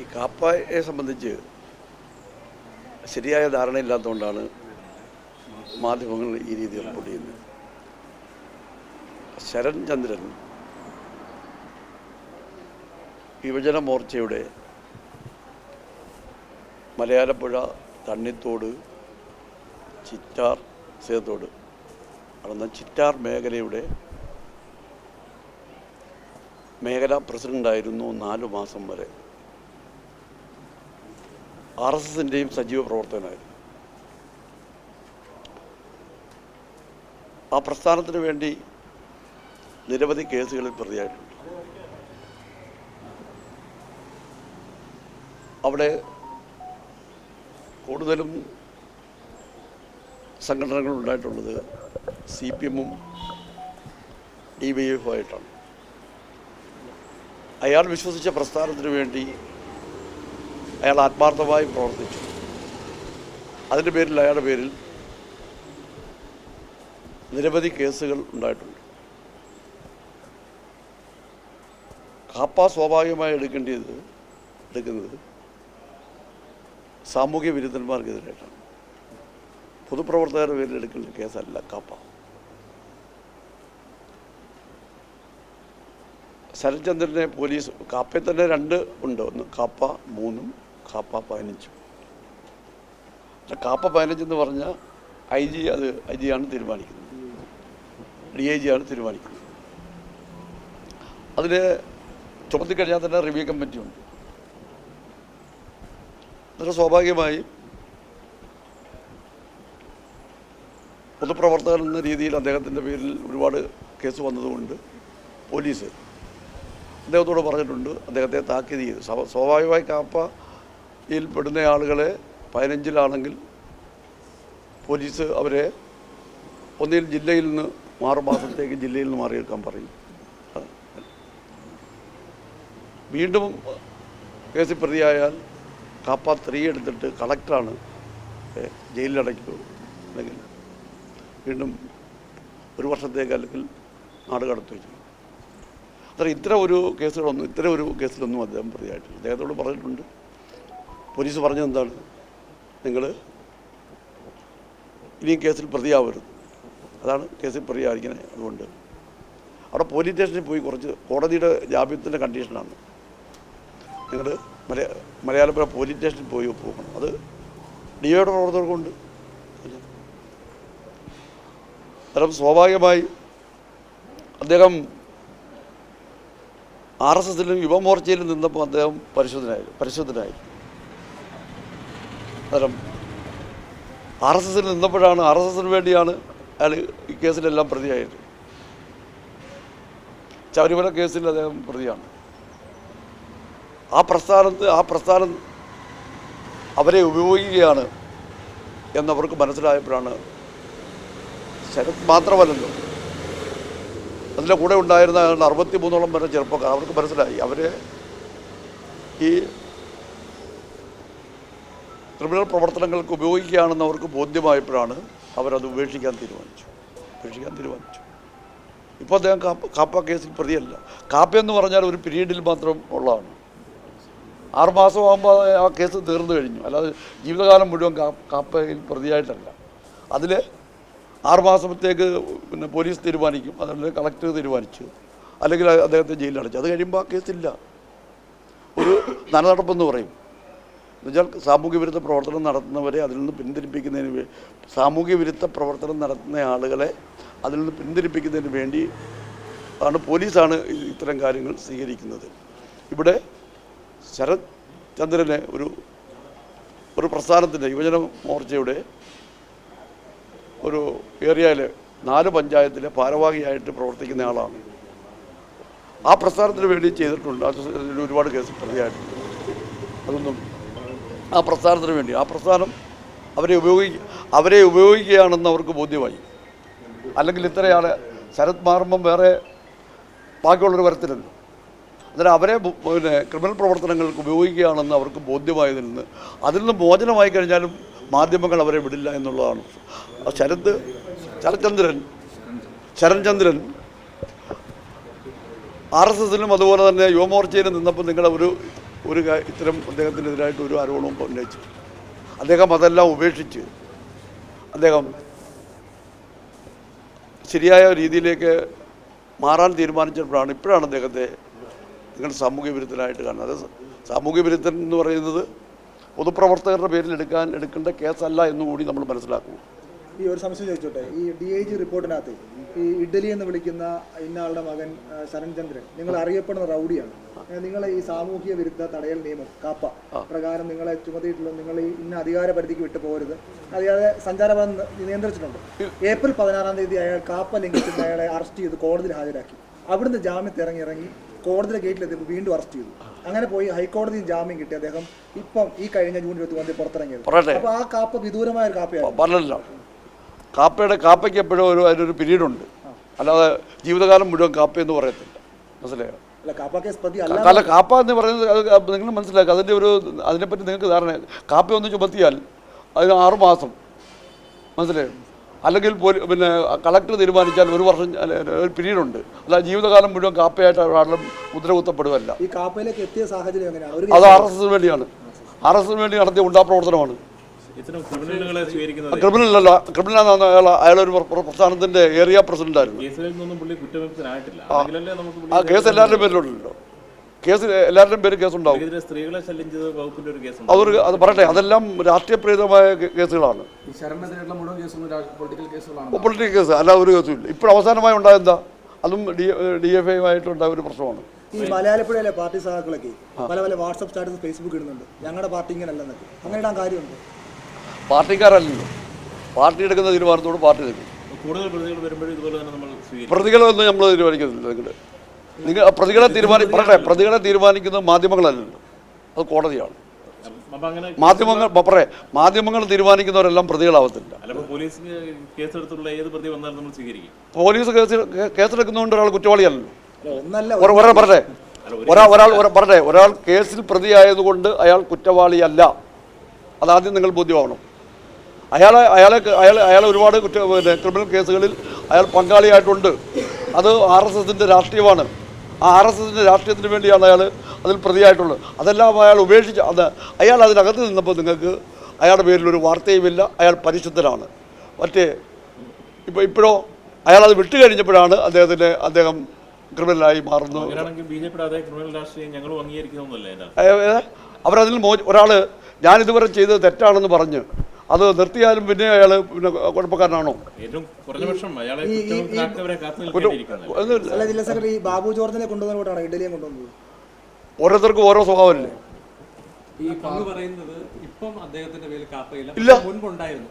ഈ കാപ്പയെ സംബന്ധിച്ച് ശരിയായ ധാരണയില്ലാത്തതുകൊണ്ടാണ് മാധ്യമങ്ങൾ ഈ രീതി റിപ്പോർട്ട് ചെയ്യുന്നത്. ശരൺ ചന്ദ്രൻ യുവജന മോർച്ചയുടെ മലയാലപ്പുഴ തണ്ണിത്തോട് ചിറ്റാർ സേതോട് നടന്ന ചിറ്റാർ മേഖലയുടെ മേഖലാ പ്രസിഡന്റായിരുന്നു നാലു മാസം വരെ. ആർ എസ് എസിന്റെയും സജീവ പ്രവർത്തകനായിരുന്നു. ആ പ്രസ്ഥാനത്തിന് വേണ്ടി നിരവധി കേസുകളിൽ പ്രതിയായിട്ടുണ്ട്. അവിടെ കൂടുതലും സംഘടനകൾ ഉണ്ടായിട്ടുള്ളത് സി പി എമ്മും ഡി വൈ എഫുമായിട്ടാണ് അയാൾ വിശ്വസിച്ച പ്രസ്ഥാനത്തിന് വേണ്ടി അയാൾ ആത്മാർത്ഥമായി പ്രവർത്തിച്ചു. അതിന്റെ പേരിൽ അയാളുടെ പേരിൽ നിരവധി കേസുകൾ ഉണ്ടായിട്ടുണ്ട്. കാപ്പ സ്വാഭാവികമായി എടുക്കേണ്ടത് എടുക്കുന്നത് സാമൂഹ്യ വിരുദ്ധന്മാർക്കെതിരായിട്ടാണ്. പൊതുപ്രവർത്തകരുടെ പേരിൽ എടുക്കേണ്ട കേസല്ല കാപ്പ. ശരത്ചന്ദ്രനെ പോലീസ് കാപ്പയിൽ തന്നെ രണ്ട് ഉണ്ട്. ഒന്ന് കാപ്പ മൂന്നും കാപ്പ പതിനഞ്ച്. കാപ്പ കാപ്പ പതിനഞ്ചെന്ന് പറഞ്ഞാൽ ഐ ജി അത് ഐ ജി ആണ് തീരുമാനിക്കുന്നത്. ഡി ഐ ജി ആണ് തീരുമാനിക്കുന്നത്. അതിന് ചുമത്തിക്കഴിഞ്ഞാൽ തന്നെ റിവ്യൂ കമ്മിറ്റി ഉണ്ട്. എന്നിട്ട് സ്വാഭാവികമായി പൊതുപ്രവർത്തകൻ എന്ന രീതിയിൽ അദ്ദേഹത്തിന്റെ പേരിൽ ഒരുപാട് കേസ് വന്നതുകൊണ്ട് പോലീസ് അദ്ദേഹത്തോട് പറഞ്ഞിട്ടുണ്ട്. അദ്ദേഹത്തെ താക്കീത് ചെയ്തു. സ്വാഭാവികമായി സ്വാഭാവികമായി കാപ്പയിൽ പെടുന്ന ആളുകളെ പതിനഞ്ചിലാണെങ്കിൽ പോലീസ് അവരെ ഒന്നിൽ ജില്ലയിൽ നിന്ന് ആറ് മാസത്തേക്ക് ജില്ലയിൽ നിന്ന് മാറിയെടുക്കാൻ പറയും. വീണ്ടും കേസിൽ പ്രതിയായാൽ കാപ്പ ത്രീ എടുത്തിട്ട് കളക്ടറാണ് ജയിലിൽ അടയ്ക്കുക അല്ലെങ്കിൽ വീണ്ടും ഒരു വർഷത്തേക്ക് അല്ലെങ്കിൽ നാട് കടത്തുകയും ചെയ്യും അത്ര ഇത്ര ഒരു കേസുകളൊന്നും ഇത്ര ഒരു കേസിലൊന്നും അദ്ദേഹം പ്രതിയായിട്ടില്ല. അദ്ദേഹത്തോട് പറഞ്ഞിട്ടുണ്ട് പോലീസ് പറഞ്ഞത് നിങ്ങൾ ഇനിയും കേസിൽ പ്രതിയാവരുത്. അതാണ് കേസിൽ പ്രതിയായിരിക്കുന്നത് അതുകൊണ്ട്. അവിടെ പോലീസ് സ്റ്റേഷനിൽ പോയി കുറച്ച് കോടതിയുടെ ജാമ്യത്തിന്റെ കണ്ടീഷനാണ്. നിങ്ങൾ മലയാ മലയാളപ്പുഴ പോലീസ് സ്റ്റേഷനിൽ പോയി ഒപ്പുവെക്കണം. അത് ഡി ഒയുടെ പ്രവർത്തകർക്കുണ്ട്. അന്നേരം സ്വാഭാവികമായി അദ്ദേഹം ആർ എസ് എസിലും യുവമോർച്ചയിലും നിന്നപ്പോൾ അദ്ദേഹം പരിശോധനയായി പരിശുദ്ധനായി അന്നേരം ആർ എസ് എസിൽ നിന്നപ്പോഴാണ് ആർ എസ് എസിന് വേണ്ടിയാണ് അയാൾ ഈ കേസിലെല്ലാം പ്രതിയായത്. ശബരിമല കേസിൽ അദ്ദേഹം പ്രതിയാണ്. ആ പ്രസ്ഥാനത്ത് ആ പ്രസ്ഥാനം അവരെ ഉപയോഗിക്കുകയാണ് എന്നവർക്ക് മനസ്സിലായപ്പോഴാണ് ശരത് മാത്രമല്ലല്ലോ. അതിന്റെ കൂടെ ഉണ്ടായിരുന്ന അറുപത്തി മൂന്നോളം വരെ ചെറുപ്പക്കാർ അവർക്ക് മനസ്സിലായി. അവരെ ഈ ക്രിമിനൽ പ്രവർത്തനങ്ങൾക്ക് ഉപയോഗിക്കുകയാണെന്ന് അവർക്ക് ബോധ്യമായപ്പോഴാണ് അവരത് ഉപേക്ഷിക്കാൻ തീരുമാനിച്ചു. ഉപേക്ഷിക്കാൻ തീരുമാനിച്ചു. ഇപ്പോൾ അദ്ദേഹം കാപ്പ കാപ്പ കേസിൽ പ്രതിയല്ല. കാപ്പ എന്ന് പറഞ്ഞാൽ ഒരു പീരീഡിൽ മാത്രം ഉള്ളതാണ്. ആറുമാസം ആകുമ്പോൾ ആ കേസ് തീർന്നു കഴിഞ്ഞു. അല്ലാതെ ജീവിതകാലം മുഴുവൻ കാപ്പയിൽ പ്രതിയായിട്ടല്ല. അതിൽ ആറുമാസത്തേക്ക് പിന്നെ പോലീസ് തീരുമാനിക്കും. അതല്ലെങ്കിൽ കളക്ടർ തീരുമാനിച്ചു. അല്ലെങ്കിൽ അദ്ദേഹത്തെ ജയിലിൽ അടച്ചു. അത് കഴിയുമ്പോൾ ആ കേസില്ല. ഒരു നനനടപ്പെന്ന് പറയും. എന്നുവെച്ചാൽ സാമൂഹ്യ വിരുദ്ധ പ്രവർത്തനം നടത്തുന്നവരെ അതിൽ നിന്ന് പിന്തിരിപ്പിക്കുന്നതിന് സാമൂഹ്യ വിരുദ്ധ പ്രവർത്തനം നടത്തുന്ന ആളുകളെ അതിൽ നിന്ന് പിന്തിരിപ്പിക്കുന്നതിന് വേണ്ടി ആണ് പോലീസാണ് ഇത്തരം കാര്യങ്ങൾ സ്വീകരിക്കുന്നത്. ഇവിടെ ശരത് ചന്ദ്രനെ ഒരു ഒരു പ്രസ്ഥാനത്തിന്റെ യുവജന മോർച്ചയുടെ ഒരു ഏരിയയിലെ നാല് പഞ്ചായത്തിലെ ഭാരവാഹിയായിട്ട് പ്രവർത്തിക്കുന്ന ആളാണ്. ആ പ്രസ്ഥാനത്തിന് വേണ്ടി ചെയ്തിട്ടുണ്ട്. ഒരുപാട് കേസ് പ്രതിയായിട്ടുണ്ട്. അതൊന്നും ആ പ്രസ്ഥാനത്തിന് വേണ്ടി. ആ പ്രസ്ഥാനം അവരെ ഉപയോഗി അവരെ ഉപയോഗിക്കുകയാണെന്ന് അവർക്ക് ബോധ്യമായി. അല്ലെങ്കിൽ ഇത്രയാളെ ശരത് മാറുമ്പം വേറെ ബാക്കിയുള്ളവർ വരത്തില്ലല്ലോ അന്നേരം അവരെ പിന്നെ ക്രിമിനൽ പ്രവർത്തനങ്ങൾക്ക് ഉപയോഗിക്കുകയാണെന്ന് അവർക്ക് ബോധ്യമായതിൽ നിന്ന് അതിൽ നിന്ന് മോചനമായി കഴിഞ്ഞാലും മാധ്യമങ്ങൾ അവരെ വിടില്ല എന്നുള്ളതാണ്. ശരത് ശരത്ചന്ദ്രൻ ശരൺചന്ദ്രൻ ആർ എസ് എസിലും അതുപോലെ തന്നെ യുവമോർച്ചയിലും നിന്നപ്പോൾ നിങ്ങൾ ഒരു ഒരു ഇത്തരം അദ്ദേഹത്തിനെതിരായിട്ട് ഒരു ആരോപണവും ഉന്നയിച്ചു. അദ്ദേഹം അതെല്ലാം ഉപേക്ഷിച്ച് അദ്ദേഹം ശരിയായ രീതിയിലേക്ക് മാറാൻ തീരുമാനിച്ചപ്പോഴാണ് ഇപ്പോഴാണ് അദ്ദേഹത്തെ നിങ്ങൾ സാമൂഹ്യ വിരുദ്ധനായിട്ട് കാണുന്നത്. അത് സാമൂഹ്യ വിരുദ്ധൻ എന്ന് പറയുന്നത് പൊതുപ്രവർത്തകരുടെ പേരിൽ എടുക്കാൻ എടുക്കേണ്ട കേസല്ല എന്നുകൂടി നമ്മൾ മനസ്സിലാക്കും ഈ ഒരു സംശയം ചോദിച്ചോട്ടെ. ഈ ഡി ഐ ജി റിപ്പോർട്ടിനകത്ത് ഈ ഇഡലി എന്ന് വിളിക്കുന്ന ഇന്നാളുടെ മകൻ ശരൺചന്ദ്രൻ നിങ്ങൾ അറിയപ്പെടുന്ന റൗഡിയാണ്. നിങ്ങൾ നിങ്ങളെ ഈ സാമൂഹിക വിരുദ്ധ തടയൽ നിയമം കാപ്പ പ്രകാരം നിങ്ങളെ ചുമതിയിട്ടുള്ള നിങ്ങൾ ഈ ഇന്ന അധികാര പരിധിക്ക് വിട്ടു പോകരുത് അതായത് സഞ്ചാരപഥം നിയന്ത്രിച്ചിട്ടുണ്ട്. ഏപ്രിൽ പതിനാറാം തീയതി അയാൾ കാപ്പ ലംഘിച്ചിട്ട് അയാളെ അറസ്റ്റ് ചെയ്ത് കോടതിയിൽ ഹാജരാക്കി. അവിടുന്ന് ജാമ്യത്തിൽ ഇറങ്ങി ഇറങ്ങി കോടതിയുടെ ഗേറ്റിലെത്തിയപ്പോൾ വീണ്ടും അറസ്റ്റ് ചെയ്തു. അങ്ങനെ പോയി ഹൈക്കോടതിയിൽ ജാമ്യം കിട്ടി അദ്ദേഹം ഇപ്പം ഈ കഴിഞ്ഞ ജൂൺ ഇരുപത്തി ഒന്നിൽ പുറത്തിറങ്ങിയത്. പറയട്ടെ അപ്പൊ ആ കാപ്പ വിദൂരമായ ഒരു കാപ്പയാണ് കാപ്പയുടെ കാപ്പയ്ക്ക് എപ്പോഴും ഒരു അതിനൊരു പീരീഡുണ്ട്. അല്ലാതെ ജീവിതകാലം മുഴുവൻ കാപ്പ എന്ന് പറയത്തില്ല. മനസ്സിലായോ? അല്ല കാപ്പ എന്ന് പറയുന്നത് അത് നിങ്ങൾ മനസ്സിലാക്കുക. അതിന്റെ ഒരു അതിനെപ്പറ്റി നിങ്ങൾക്ക് ധാരണ. കാപ്പ ഒന്ന് ചുമത്തിയാൽ അതിന് ആറുമാസം മനസ്സിലായോ? അല്ലെങ്കിൽ പോലും പിന്നെ കളക്ടർ തീരുമാനിച്ചാൽ ഒരു വർഷം ഒരു പീരീഡ് ഉണ്ട് അല്ല ജീവിതകാലം മുഴുവൻ കാപ്പയായിട്ട് ഒരാളും മുദ്ര കുത്തപ്പെടുകയല്ല ഈ കാപ്പയിലേക്ക് എത്തിയ സാഹചര്യം എങ്ങനെയാണ്? ഒരു അത് ആർ എസ് എസിന് വേണ്ടിയാണ്. ആർ എസ് എസിന് വേണ്ടി നടത്തിയ ഉണ്ടാപ്രവർത്തനമാണ് ഇത്തരം സ്വീകരിക്കുന്നത് ക്രിമിനലല്ല. ക്രിമിനലാണെന്ന് അയാൾ അയാളൊരു പ്രസ്ഥാനത്തിന്റെ ഏരിയ പ്രസിഡന്റ് ആയിരുന്നു. ആ കേസ് എല്ലാവരുടെയും പേരിലുണ്ടല്ലോ. കേസ് എല്ലാവരുടെയും പേര് കേസുണ്ടാവും. അതൊരു അത് പറയട്ടെ അതെല്ലാം രാഷ്ട്രീയപ്രേരിതമായ കേസുകളാണ്. പൊളിറ്റിക്കൽ കേസ് അല്ല ഒരു കേസുമില്ല. ഇപ്പോൾ അവസാനമായി ഉണ്ടായെന്താ അതും ഡി ഡി എഫ് ഐയുമായിട്ടുണ്ടായ ഒരു പ്രശ്നമാണ്. ഈ മലയാളപ്പുഴയിലെ പാർട്ടി സഹാക്കളൊക്കെ പല പല വാട്സപ്പ് സ്റ്റാറ്റസ് ഫേസ്ബുക്ക് ഇടുന്നുണ്ട്. ഞങ്ങളുടെ പാർട്ടി ഇങ്ങനെ അല്ലെന്നൊക്കെ അങ്ങനെ ഇടാൻ കാര്യമുണ്ട്? പാർട്ടിക്കാരല്ലല്ലോ. പാർട്ടി എടുക്കുന്ന തീരുമാനത്തോട് പാർട്ടി നിൽക്കും കൂടുതൽ പ്രതികൾ വരുമ്പോഴും ഇതുപോലെ തന്നെ നമ്മൾ സ്വീകരിക്കും. പ്രതികളൊന്നും നമ്മൾ തീരുമാനിക്കുന്നില്ല നിങ്ങൾ നിങ്ങൾ പ്രതികളെ തീരുമാനി പറയട്ടെ പ്രതികളെ തീരുമാനിക്കുന്നത് മാധ്യമങ്ങളല്ലല്ലോ. അത് കോടതിയാണ്. മാധ്യമങ്ങൾ പറയേ മാധ്യമങ്ങൾ തീരുമാനിക്കുന്നവരെല്ലാം പ്രതികളാവത്തില്ല. അല്ലപ്പോ പോലീസിന് കേസെടുത്തുള്ള ഏത് പ്രതി വന്നാലും നമ്മൾ സ്വീകരിക്കും. പോലീസ് കേസ് കേസെടുക്കുന്നതുകൊണ്ട് ഒരാൾ കുറ്റവാളിയല്ലോ അല്ല, ഒന്നല്ല ഒര- ഒരാൾ പറട്ടെ ഒരാൾ ഒരാൾ ഒര- പറട്ടെ ഒരാൾ കേസിൽ പ്രതിയായതുകൊണ്ട് അയാൾ കുറ്റവാളിയല്ല. അതാദ്യം നിങ്ങൾ ബോധ്യമാവണം. അയാളെ അയാളെ അയാൾ അയാൾ ഒരുപാട് കുറ്റ പിന്നെ ക്രിമിനൽ കേസുകളിൽ അയാൾ പങ്കാളിയായിട്ടുണ്ട്. അത് ആർ എസ് എസിന്റെ രാഷ്ട്രീയമാണ്. ആ ആർ എസ് എസിന്റെ രാഷ്ട്രീയത്തിന് വേണ്ടിയാണ് അയാൾ അതിൽ പ്രതിയായിട്ടുള്ളത്. അതെല്ലാം അയാൾ ഉപേക്ഷിച്ച് അത് അയാൾ അതിനകത്ത് നിന്നപ്പോൾ നിങ്ങൾക്ക് അയാളുടെ പേരിൽ ഒരു വാർത്തയുമില്ല. അയാൾ പരിശുദ്ധനാണ്. മറ്റേ ഇപ്പോൾ ഇപ്പോഴോ അയാൾ അത് വിട്ടു കഴിഞ്ഞപ്പോഴാണ് അദ്ദേഹത്തിന് അദ്ദേഹം ക്രിമിനലായി മാറുന്നു അവരതിൽ മോ ഒരാൾ ഞാനിതുവരെ ചെയ്തത് തെറ്റാണെന്ന് പറഞ്ഞ് അത് നിർത്തിയാലും പിന്നെ അയാൾ പിന്നെ കുഴപ്പക്കാരനാണോ? ബാബു ജോർജിനെ കൊണ്ടുവന്നോട്ടാണ് ഇഡലിയെ കൊണ്ടുവന്നത്? ഓരോരുത്തർക്കും ഓരോ സ്വഭാവമല്ലേ? ഈ പറയുന്നത് ഇപ്പം അദ്ദേഹത്തിന്റെ പേരിൽ കാപ്പയില്ല. മുൻപുണ്ടായിരുന്നു.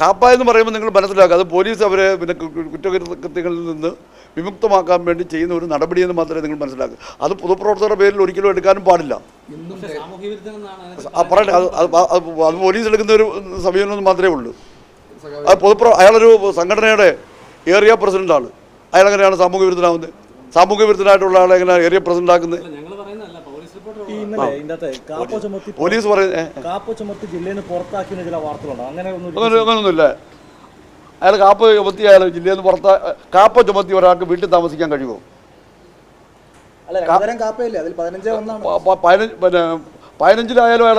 കാപ്പ എന്ന് പറയുമ്പോൾ നിങ്ങൾ മനസ്സിലാക്കുക അത് പോലീസ് അവരെ പിന്നെ കുറ്റകൃത്യങ്ങളിൽ നിന്ന് വിമുക്തമാക്കാൻ വേണ്ടി ചെയ്യുന്ന ഒരു നടപടിയെന്ന് മാത്രമേ നിങ്ങൾ മനസ്സിലാക്കുക. അത് പൊതുപ്രവർത്തകരുടെ പേരിൽ ഒരിക്കലും എടുക്കാനും പാടില്ല. പറയട്ടെ അത് അത് പോലീസ് എടുക്കുന്ന ഒരു സമീപനം മാത്രമേ ഉള്ളൂ. അത് പൊതുപ്ര അയാളൊരു സംഘടനയുടെ ഏറിയ പ്രസിഡന്റാണ് അയാൾ എങ്ങനെയാണ് സാമൂഹ്യ വിരുദ്ധനാവുന്നത്? സാമൂഹ്യ വിരുദ്ധനായിട്ടുള്ള ആളെ എങ്ങനെയാണ് ഏരിയ പ്രസിഡന്റ് ആക്കുന്നത് ഞങ്ങൾ പറയുന്നതല്ല പോലീസ്. കാപ്പ ചുമത്തി ജില്ലയിൽ നിന്ന് പുറത്താക്കിയ ചില വാർത്തകളുണ്ട്. അങ്ങനെ ഒന്നും അങ്ങനെ അങ്ങനൊന്നുമില്ല. അയാൾ കാപ്പ ചുമത്തി അയാൾ ജില്ലയിൽ നിന്ന് പുറത്ത് കാപ്പ ചുമത്തി ഒരാൾക്ക് വീട്ടിൽ താമസിക്കാൻ കഴിയുമോ? പിന്നെ പതിനഞ്ചിലായാലും അയാൾ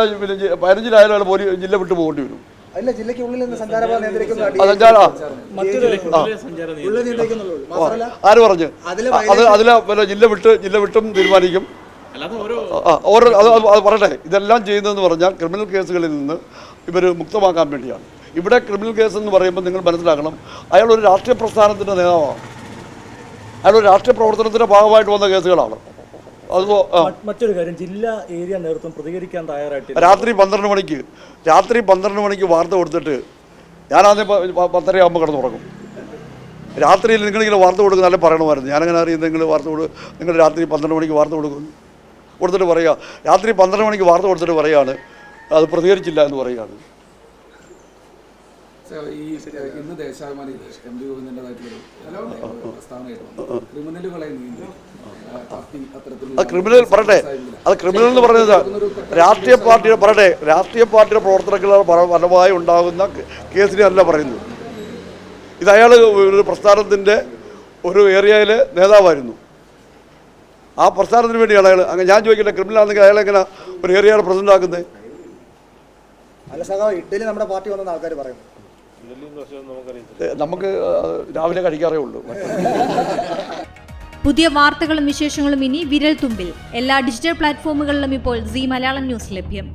പതിനഞ്ചിലായാലും അയാൾ പോലീസ് ജില്ല വിട്ടു പോകേണ്ടി വരും. അല്ല നിന്ന് സഞ്ചാരപാത നിയന്ത്രിക്കുന്ന ആര് പറഞ്ഞു? അതിലെ ജില്ല വിട്ട് ജില്ല വിട്ടും തീരുമാനിക്കും. ഓരോ അത് പറയട്ടെ. ഇതെല്ലാം ചെയ്യുന്നതെന്ന് പറഞ്ഞാൽ ക്രിമിനൽ കേസുകളിൽ നിന്ന് ഇവർ മുക്തമാക്കാൻ വേണ്ടിയാണ്. ഇവിടെ ക്രിമിനൽ കേസ് എന്ന് പറയുമ്പോൾ നിങ്ങൾ മനസ്സിലാക്കണം അയാൾ ഒരു രാഷ്ട്രീയ പ്രസ്ഥാനത്തിന്റെ നേതാവാണ്. അയാൾ ഒരു രാഷ്ട്രീയ പ്രവർത്തനത്തിന്റെ ഭാഗമായിട്ട് വന്ന കേസുകളാണ്. അത് മറ്റൊരു കാര്യം ജില്ലാ ഏരിയ നേതൃത്വം പ്രതികരിക്കാൻ തയ്യാറായിട്ട് രാത്രി പന്ത്രണ്ട് മണിക്ക് രാത്രി പന്ത്രണ്ട് മണിക്ക് വാർത്ത കൊടുത്തിട്ട് ഞാനാദ്യം ആദ്യം പത്തര ആകുമ്പോൾ കിടന്ന് തുടങ്ങും രാത്രിയിൽ നിങ്ങളിങ്ങനെ വാർത്ത കൊടുക്കുന്ന നല്ല പറയണമായിരുന്നു. ഞാനങ്ങനെ അറിയുന്നത് നിങ്ങൾ വാർത്ത കൊടുക്കും നിങ്ങൾ രാത്രി പന്ത്രണ്ട് മണിക്ക് വാർത്ത കൊടുക്കുന്നു. കൊടുത്തിട്ട് പറയുക. രാത്രി പന്ത്രണ്ട് മണിക്ക് വാർത്ത കൊടുത്തിട്ട് പറയുകയാണ്. അത് പ്രതികരിച്ചില്ല എന്ന് പറയുകയാണ്. ഈ ഇന്ന് ദേശാഭിമാനി എം ഡി ക്രിമിനൽ പറയട്ടെ. അത് ക്രിമിനൽ എന്ന് പറയുന്നത് രാഷ്ട്രീയ പാർട്ടിയുടെ പറയട്ടെ. രാഷ്ട്രീയ പാർട്ടിയുടെ പ്രവർത്തനങ്ങൾ ഫല- ഫലമായി ഉണ്ടാകുന്ന കേസിനെ അല്ല പറയുന്നത്. ഇത് അയാൾ ഒരു പ്രസ്ഥാനത്തിന്റെ ഒരു ഏരിയയിലെ നേതാവായിരുന്നു. ആ പ്രസ്ഥാനത്തിന് വേണ്ടിയാണ് അയാൾ അങ്ങനെ ഞാൻ ചോദിക്കട്ടെ ക്രിമിനൽ ആണെങ്കിൽ അയാൾ എങ്ങനെ ഒരു ഏരിയയുടെ പ്രസിഡന്റ് ആക്കുന്നത് നമ്മുടെ പാർട്ടി വന്ന ആൾക്കാർ പറയുന്നു. നമുക്ക് രാവിലെ കഴിക്കാറേ ഉള്ളൂ. പുതിയ വാർത്തകളും വിശേഷങ്ങളും ഇനി വിരൽ തുമ്പിൽ എല്ലാ ഡിജിറ്റൽ പ്ലാറ്റ്ഫോമുകളിലും ഇപ്പോൾ സി മലയാളം ന്യൂസ് ലഭ്യം.